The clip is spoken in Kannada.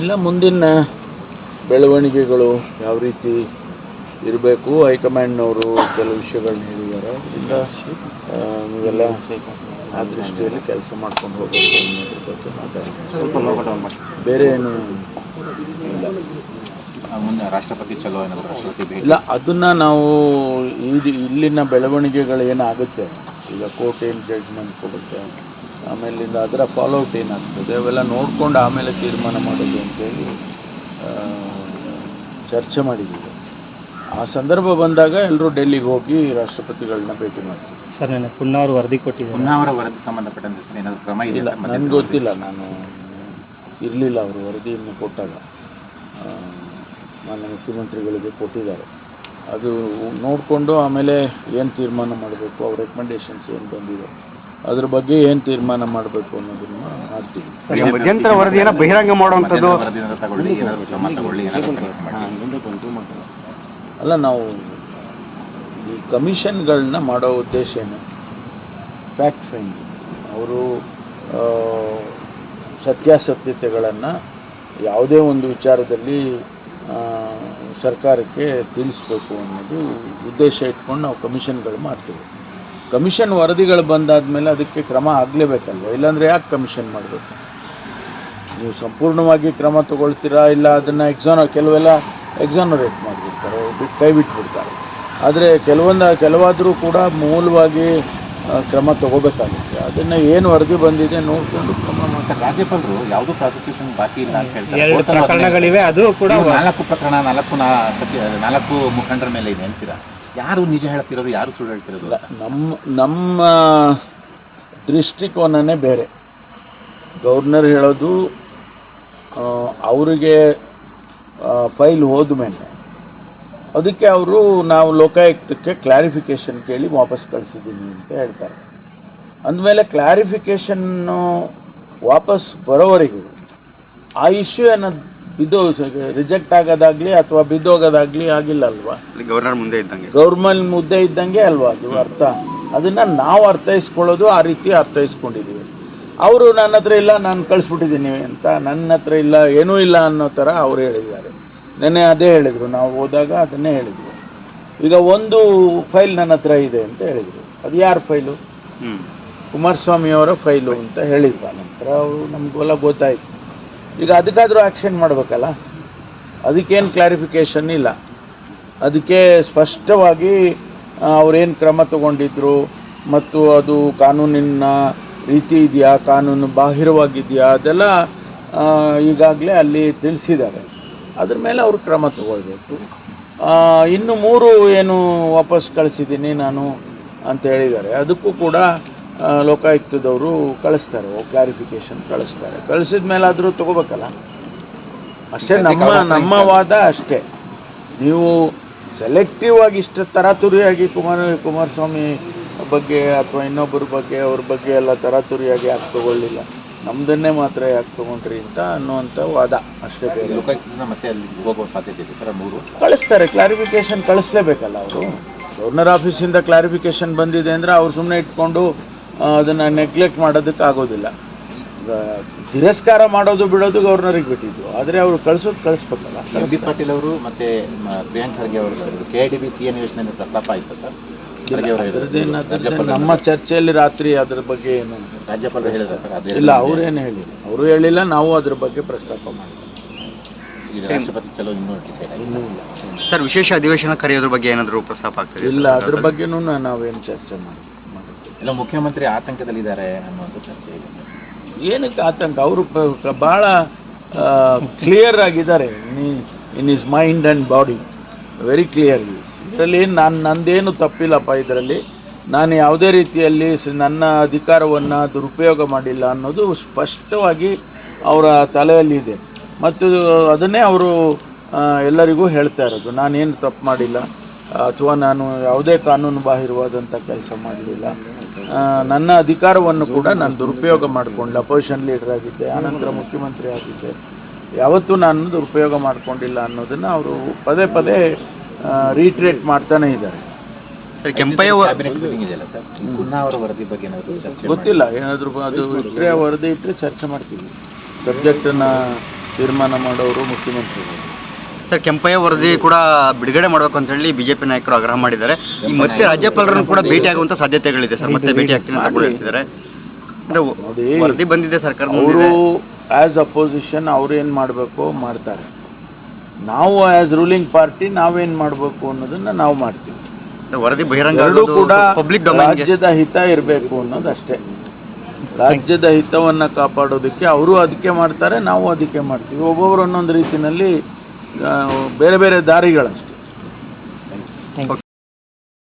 ಇಲ್ಲ ಮುಂದಿನ ಬೆಳವಣಿಗೆಗಳು ಯಾವ ರೀತಿ ಇರಬೇಕು? ಹೈಕಮಾಂಡ್ನವರು ಕೆಲವು ವಿಷಯಗಳನ್ನ ಹೇಳಿದ್ದಾರೆ. ಇಲ್ಲ ನೀವೆಲ್ಲ ಆ ದೃಷ್ಟಿಯಲ್ಲಿ ಕೆಲಸ ಮಾಡ್ಕೊಂಡು ಹೋಗಬೇಕು ಅನ್ನೋದ್ರ ಬಗ್ಗೆ ಮಾತಾಡ್ತೀವಿ ಬೇರೆ ಏನು ಇಲ್ಲ? ಮುಂದೆ ರಾಷ್ಟ್ರಪತಿ ಚಲೋ ಏನಾದರೂ ರಾಷ್ಟ್ರಪತಿ ಇಲ್ಲ ಅದನ್ನು ನಾವು ಇದು ಇಲ್ಲಿನ ಬೆಳವಣಿಗೆಗಳು ಏನಾಗುತ್ತೆ? ಈಗ ಕೋರ್ಟ್ ಏನು ಜಡ್ಜ್ಮೆಂಟ್ ಕೊಡುತ್ತೆ? ಆಮೇಲಿಂದ ಅದರ ಫಾಲೋಔಟ್ ಏನಾಗ್ತದೆ ಅವೆಲ್ಲ ನೋಡ್ಕೊಂಡು ಆಮೇಲೆ ತೀರ್ಮಾನ ಮಾಡೋದು ಅಂತೇಳಿ ಆ, ಚರ್ಚೆ ಮಾಡಿದ್ದೀವಿ. ಆ ಸಂದರ್ಭ ಬಂದಾಗ ಎಲ್ಲರೂ ಡೆಲ್ಲಿಗೆ ಹೋಗಿ ರಾಷ್ಟ್ರಪತಿಗಳನ್ನ ಭೇಟಿ ಮಾಡ್ತೀವಿ. ಸರ್ ನಾನು ಪುಣ್ಯ ಅವರು ವರದಿ ಕೊಟ್ಟಿದ್ದಾರೆ. ಪುನಃ ವರದಿ ಸಂಬಂಧಪಟ್ಟಂತೆ ಸರ್ ಏನಾದರೂ ಕ್ರಮ ಇದೆ ಇಲ್ಲ ನನಗೆ ಗೊತ್ತಿಲ್ಲ ನಾನು ಇರಲಿಲ್ಲ ಅವರು ವರದಿಯನ್ನು ಕೊಟ್ಟಾಗ. ಆ, ಮಾನ್ಯ ಮುಖ್ಯಮಂತ್ರಿಗಳಿಗೆ ಕೊಟ್ಟಿದ್ದಾರೆ. ಅದು ನೋಡಿಕೊಂಡು ಆಮೇಲೆ ಏನು ತೀರ್ಮಾನ ಮಾಡಬೇಕು ಅವ್ರ ರೆಕಮೆಂಡೇಶನ್ಸ್ ಏನು ಬಂದಿದೆ. ಅದ್ರ ಬಗ್ಗೆ ಏನು ತೀರ್ಮಾನ ಮಾಡಬೇಕು ಅನ್ನೋದನ್ನ ಮಾಡ್ತೀವಿ. ಮಧ್ಯಂತರ ವರದಿಯನ್ನು ಬಹಿರಂಗ ಮಾಡುವಂಥದ್ದು? ಅಲ್ಲ ನಾವು ಈ ಕಮಿಷನ್ಗಳನ್ನ ಮಾಡೋ ಉದ್ದೇಶ ಏನು? ಫ್ಯಾಕ್ಟ್ ಫೈಂಡ್ ಅವರು ಸತ್ಯಾಸತ್ಯತೆಗಳನ್ನು ಯಾವುದೇ ಒಂದು ವಿಚಾರದಲ್ಲಿ ಸರ್ಕಾರಕ್ಕೆ ತಿಳಿಸ್ಬೇಕು ಅನ್ನೋದು ಉದ್ದೇಶ ಇಟ್ಕೊಂಡು ನಾವು ಕಮಿಷನ್ಗಳು ಮಾಡ್ತೀವಿ. ಕಮಿಷನ್ ವರದಿಗಳು ಬಂದಾದಮೇಲೆ ಅದಕ್ಕೆ ಕ್ರಮ ಆಗಲೇಬೇಕಲ್ವ? ಇಲ್ಲಾಂದರೆ ಯಾಕೆ ಕಮಿಷನ್ ಮಾಡಬೇಕು? ನೀವು ಸಂಪೂರ್ಣವಾಗಿ ಕ್ರಮ ತಗೊಳ್ತೀರಾ ಇಲ್ಲ ಅದನ್ನು ಎಕ್ಸಾನ ಕೆಲವೆಲ್ಲ ಎಕ್ಸಾನರೇಟ್ ಮಾಡಿಬಿಡ್ತಾರೆ ಬಿಟ್ಟು ಕೈ ಬಿಟ್ಬಿಡ್ತಾರೆ. ಆದರೆ ಕೆಲವೊಂದು ಕೆಲವಾದರೂ ಕೂಡ ಮೂಲವಾಗಿ ಕ್ರಮ ತಗೋಬೇಕಾಗುತ್ತೆ. ಅದನ್ನು ಏನು ವರದಿ ಬಂದಿದೆ ನೋಡಿಕೊಂಡು ಕ್ರಮ ಮಾಡ್ತಾರೆ ರಾಜ್ಯಪಾಲರು ಯಾವುದು ಪ್ರಾಸಿಕ್ಯೂಷನ್ ಬಾಕಿ ಇಲ್ಲ ಅಂತ ಹೇಳ್ತಾರೆ. ಎರಡು ಪ್ರಕರಣಗಳಿವೆ ಅದು ಕೂಡ ನಾಲ್ಕು ಪ್ರಕರಣ ನಾಲ್ಕು ನಾ ಸಚಿವ ನಾಲ್ಕು ಮುಖಂಡರ ಮೇಲೆ ಇದೆ ಅಂತೀರಾ? ಯಾರು ನಿಜ ಹೇಳ್ತಿರೋದು, ಯಾರು ಸುಳ್ಳು ಹೇಳ್ತಿರೋದು ನಮ್ಮ ನಮ್ಮ ದೃಷ್ಟಿಕೋನನೇ ಬೇರೆ. ಗವರ್ನರ್ ಹೇಳೋದು ಅವರಿಗೆ ಫೈಲ್ ಹೋದ ಮೇಲೆ. ಅದಕ್ಕೆ ಅವರು ನಾವು ಲೋಕಾಯುಕ್ತಕ್ಕೆ ಕ್ಲಾರಿಫಿಕೇಷನ್ ಕೇಳಿ ವಾಪಸ್ ಕಳಿಸಿದ್ದೀನಿ ಅಂತ ಹೇಳ್ತಾರೆ. ಅಂದಮೇಲೆ ಕ್ಲಾರಿಫಿಕೇಷನ್ನು ವಾಪಸ್ ಬರೋವರೆಗೂ ಆ ಇಶ್ಯೂ ಏನದು ಬಿದ್ದೋ ರಿಜೆಕ್ಟ್ ಆಗೋದಾಗ್ಲಿ ಅಥವಾ ಬಿದ್ದೋಗೋದಾಗ್ಲಿ ಆಗಿಲ್ಲ ಅಲ್ವಾ? ಗವರ್ನರ್ ಮುಂದೆ ಇದ್ದಂಗೆ. ಗೌರ್ಮೆಂಟ್ ಮುದ್ದೆ ಇದ್ದಂಗೆ ಅಲ್ವಾ ಅದು ಅರ್ಥ? ಅದನ್ನ ನಾವು ಅರ್ಥೈಸ್ಕೊಳ್ಳೋದು ಆ ರೀತಿ ಅರ್ಥೈಸ್ಕೊಂಡಿದ್ದೀವಿ ಅವರು ನನ್ನ ಹತ್ರ ಇಲ್ಲ ನಾನು ಕಳಿಸ್ಬಿಟ್ಟಿದ್ದೀನಿ ಅಂತ ನನ್ನ ಹತ್ರ ಇಲ್ಲ ಏನೂ ಇಲ್ಲ ಅನ್ನೋ ಥರ ಅವ್ರು ಹೇಳಿದ್ದಾರೆ. ನೆನ್ನೆ ಅದೇ ಹೇಳಿದರು ನಾವು ಹೋದಾಗ ಅದನ್ನೇ ಹೇಳಿದರು. ಈಗ ಒಂದು ಫೈಲ್ ನನ್ನ ಹತ್ರ ಇದೆ ಅಂತ ಹೇಳಿದರು. ಅದು ಯಾರ ಫೈಲು? ಕುಮಾರಸ್ವಾಮಿಯವರ ಕುಮಾರಸ್ವಾಮಿ ಅವರ ಫೈಲು ಅಂತ ಹೇಳಿದ್ರು. ನಂತರ ಅವರು ನಮಗೆಲ್ಲ ಗೊತ್ತಾಯ್ತು. ಈಗ ಅದಕ್ಕಾದರೂ ಆ್ಯಕ್ಷನ್ ಮಾಡಬೇಕಲ್ಲ? ಅದಕ್ಕೇನು ಕ್ಲಾರಿಫಿಕೇಷನ್ ಇಲ್ಲ. ಅದಕ್ಕೆ ಸ್ಪಷ್ಟವಾಗಿ ಅವರೇನು ಕ್ರಮ ತಗೊಂಡಿದ್ರು ಮತ್ತು ಅದು ಕಾನೂನಿನ ರೀತಿ ಇದೆಯಾ, ಕಾನೂನು ಬಾಹಿರವಾಗಿದೆಯಾ, ಅದೆಲ್ಲ ಈಗಾಗಲೇ ಅಲ್ಲಿ ತಿಳಿಸಿದ್ದಾರೆ. ಅದ್ರ ಮೇಲೆ ಅವರು ಕ್ರಮ ತಗೊಳ್ಬೇಕು. ಇನ್ನು ಮೂರು ಏನು ವಾಪಸ್ ಕಳಿಸಿದ್ದೀನಿ ನಾನು ಅಂತ ಹೇಳಿದ್ದಾರೆ. ಅದಕ್ಕೂ ಕೂಡ ಲೋಕಾಯುಕ್ತದವರು ಕಳಿಸ್ತಾರೆ ಕ್ಲಾರಿಫಿಕೇಶನ್ ಕಳಿಸ್ತಾರೆ. ಕಳಿಸಿದ ಮೇಲೆ ಆದರೂ ತಗೋಬೇಕಲ್ಲ? ಅಷ್ಟೇ ನಮ್ಮ ನಮ್ಮ ವಾದ ಅಷ್ಟೇ. ನೀವು ಸೆಲೆಕ್ಟಿವ್ ಆಗಿ ಇಷ್ಟು ತರಾತುರಿಯಾಗಿ ಕುಮಾರ ಕುಮಾರಸ್ವಾಮಿ ಬಗ್ಗೆ ಅಥವಾ ಇನ್ನೊಬ್ಬರ ಬಗ್ಗೆ ಅವ್ರ ಬಗ್ಗೆ ಎಲ್ಲ ತರಾತುರಿಯಾಗಿ ಯಾಕೆ ತಗೊಳ್ಳಿಲ್ಲ? ನಮ್ಮದನ್ನೇ ಮಾತ್ರ ಯಾಕೆ ತಗೊಂಡ್ರಿ ಅಂತ ಅನ್ನುವಂಥ ವಾದ. ಅಷ್ಟೇ ಬೇರೆ. ಮತ್ತೆ ಅಲ್ಲಿ ಹೋಗೋ ಸಾಧ್ಯತೆ ಇದೆ ಸರ್ ಮೂರು? ಕಳಿಸ್ತಾರೆ ಕ್ಲಾರಿಫಿಕೇಶನ್ ಕಳಿಸ್ಲೇಬೇಕಲ್ಲ ಅವರು? ಗವರ್ನರ್ ಆಫೀಸಿಂದ ಕ್ಲಾರಿಫಿಕೇಶನ್ ಬಂದಿದೆ ಅಂದರೆ ಅವ್ರು ಸುಮ್ಮನೆ ಇಟ್ಕೊಂಡು ಅದನ್ನ ನೆಗ್ಲೆಕ್ಟ್ ಮಾಡೋದಕ್ಕೆ ಆಗೋದಿಲ್ಲ ತಿರಸ್ಕಾರ ಮಾಡೋದು ಬಿಡೋದು ಗವರ್ನರಿಗೆ ಬಿಟ್ಟಿದ್ದು. ಆದರೆ ಅವರು ಕಳಿಸೋದು ಕಳಿಸ್ಬೇಕಲ್ಲ. ಎಂ ಬಿ ಪಾಟೀಲ್ ಅವರು ಮತ್ತೆ ಪ್ರಿಯಾಂಕ್ ಖರ್ಗೆ ಅವರು K D B C N ಯೋಜನೆ ಪ್ರಸ್ತಾಪ ಆಯ್ತಾ ಸರ್. ನಮ್ಮ ಚರ್ಚೆಯಲ್ಲಿ ರಾತ್ರಿ ಅದ್ರ ಬಗ್ಗೆ ಏನು? ರಾಜ್ಯಪಾಲರು ಹೇಳಿದ್ರು ಸರ್ ಅದೇ ಇಲ್ಲ ಅವ್ರೇನು ಹೇಳಿಲ್ಲ. ಅವರು ಹೇಳಿಲ್ಲ ನಾವು ಅದ್ರ ಬಗ್ಗೆ ಪ್ರಸ್ತಾಪ ಈಗ ರಾಷ್ಟ್ರಪತಿ ಚಲೋ ಇನ್ನೂ ಡಿಸೈಡ್ ಆಗಿದೆ ಇನ್ನೂ ಇಲ್ಲ ಸರ್ ವಿಶೇಷ ಅಧಿವೇಶನ ಕರೆಯೋದ್ರ ಬಗ್ಗೆ ಏನಾದರೂ ಪ್ರಸ್ತಾಪ ಆಗ್ತದೆ ಇಲ್ಲ ಅದ್ರ ಬಗ್ಗೆನೂ ನಾವೇನು ಚರ್ಚೆ ಮಾಡಿ ಎಲ್ಲ ಮುಖ್ಯಮಂತ್ರಿ ಆತಂಕದಲ್ಲಿದ್ದಾರೆ ಅನ್ನುವಂಥ ಚರ್ಚೆ ಇದೆ. ಏನಕ್ಕೆ ಆತಂಕ? ಅವರು ಭಾಳ ಕ್ಲಿಯರ್ ಆಗಿದ್ದಾರೆ in is mind and body very clear ಇದರಲ್ಲಿ ನಾನು, ನಂದೇನು ತಪ್ಪಿಲ್ಲಪ್ಪ ಇದರಲ್ಲಿ. ನಾನು ಯಾವುದೇ ರೀತಿಯಲ್ಲಿ ನನ್ನ ಅಧಿಕಾರವನ್ನು ದುರುಪಯೋಗ ಮಾಡಿಲ್ಲ ಅನ್ನೋದು ಸ್ಪಷ್ಟವಾಗಿ ಅವರ ತಲೆಯಲ್ಲಿದೆ ಮತ್ತು ಅದನ್ನೇ ಅವರು ಎಲ್ಲರಿಗೂ ಹೇಳ್ತಾ ಇರೋದು. ನಾನೇನು ತಪ್ಪು ಮಾಡಿಲ್ಲ? ಅಥವಾ ನಾನು ಯಾವುದೇ ಕಾನೂನು ಬಾಹಿರವಾದಂಥ ಕೆಲಸ ಮಾಡಲಿಲ್ಲ. ನನ್ನ ಅಧಿಕಾರವನ್ನು ಕೂಡ ನಾನು ದುರುಪಯೋಗ ಮಾಡಿಕೊಂಡಿಲ್ಲ ಅಪೋಸಿಷನ್ ಲೀಡರ್ ಆಗಿದ್ದೆ ಆನಂತರ ಮುಖ್ಯಮಂತ್ರಿ ಆಗಿದ್ದೆ. ಯಾವತ್ತೂ ನಾನು ದುರುಪಯೋಗ ಮಾಡ್ಕೊಂಡಿಲ್ಲ ಅನ್ನೋದನ್ನು ಅವರು ಪದೇ ಪದೇ ರೀಟ್ರೇಟ್ ಮಾಡ್ತಾನೆ ಇದ್ದಾರೆ. ವರದಿ ಬಗ್ಗೆ ಗೊತ್ತಿಲ್ಲ ಏನಾದರೂ ಅದು ಇಟ್ಟರೆ ವರದಿ ಇಟ್ಟರೆ ಚರ್ಚೆ ಮಾಡ್ತೀವಿ. ಸಬ್ಜೆಕ್ಟನ್ನು ತೀರ್ಮಾನ ಮಾಡೋರು ಮುಖ್ಯಮಂತ್ರಿಗಳು. ಸರ್ ಕೆಂಪಯ್ಯ ವರದಿ ಕೂಡ ಬಿಡುಗಡೆ ಮಾಡಬೇಕು ಅಂತ ಹೇಳಿ ಬಿಜೆಪಿ ನಾಯಕರು ಆಗ್ರಹ ಮಾಡಿದ್ದಾರೆ. ಈ ಮತ್ತೆ ರಾಜ್ಯಪಾಲರನ್ನು ಕೂಡ ಭೇಟಿ ಆಗುವಂತ ಸಾಧ್ಯತೆಗಳಿದೆ ಸರ್. ಮತ್ತೆ ಭೇಟಿ ಆಗ್ತೀನಿ ಅಂತ ಕೂಡ ಹೇಳ್ತಿದ್ದಾರೆ. ಅಂದ್ರೆ ವರದಿ ಬಂದಿದೆ ಸರ್ಕಾರ ಅವರು ಆಸ್ ಅಪೋಸಿಷನ್ ಅವ್ರು ಏನು ಮಾಡಬೇಕು ಮಾಡ್ತಾರೆ. ನಾವು ಆಸ್ ರೂಲಿಂಗ್ ಪಾರ್ಟಿ ನಾವೇನು ಮಾಡಬೇಕು ಅನ್ನೋದನ್ನ ನಾವು ಮಾಡ್ತೀವಿ. ವರದಿ ಬಹಿರಂಗ ಕೂಡ ಪಬ್ಲಿಕ್ ರಾಜ್ಯದ ಹಿತ ಇರಬೇಕು ಅನ್ನೋದಷ್ಟೇ. ರಾಜ್ಯದ ಹಿತವನ್ನು ಕಾಪಾಡೋದಕ್ಕೆ ಅವರು ಅದಕ್ಕೆ ಮಾಡ್ತಾರೆ ನಾವು ಅದಕ್ಕೆ ಮಾಡ್ತೀವಿ. ಒಬ್ಬೊಬ್ರು ಒಂದೊಂದು ರೀತಿಯಲ್ಲಿ ಬೇರೆ ಬೇರೆ ದಾರಿಗಳಷ್ಟೇ.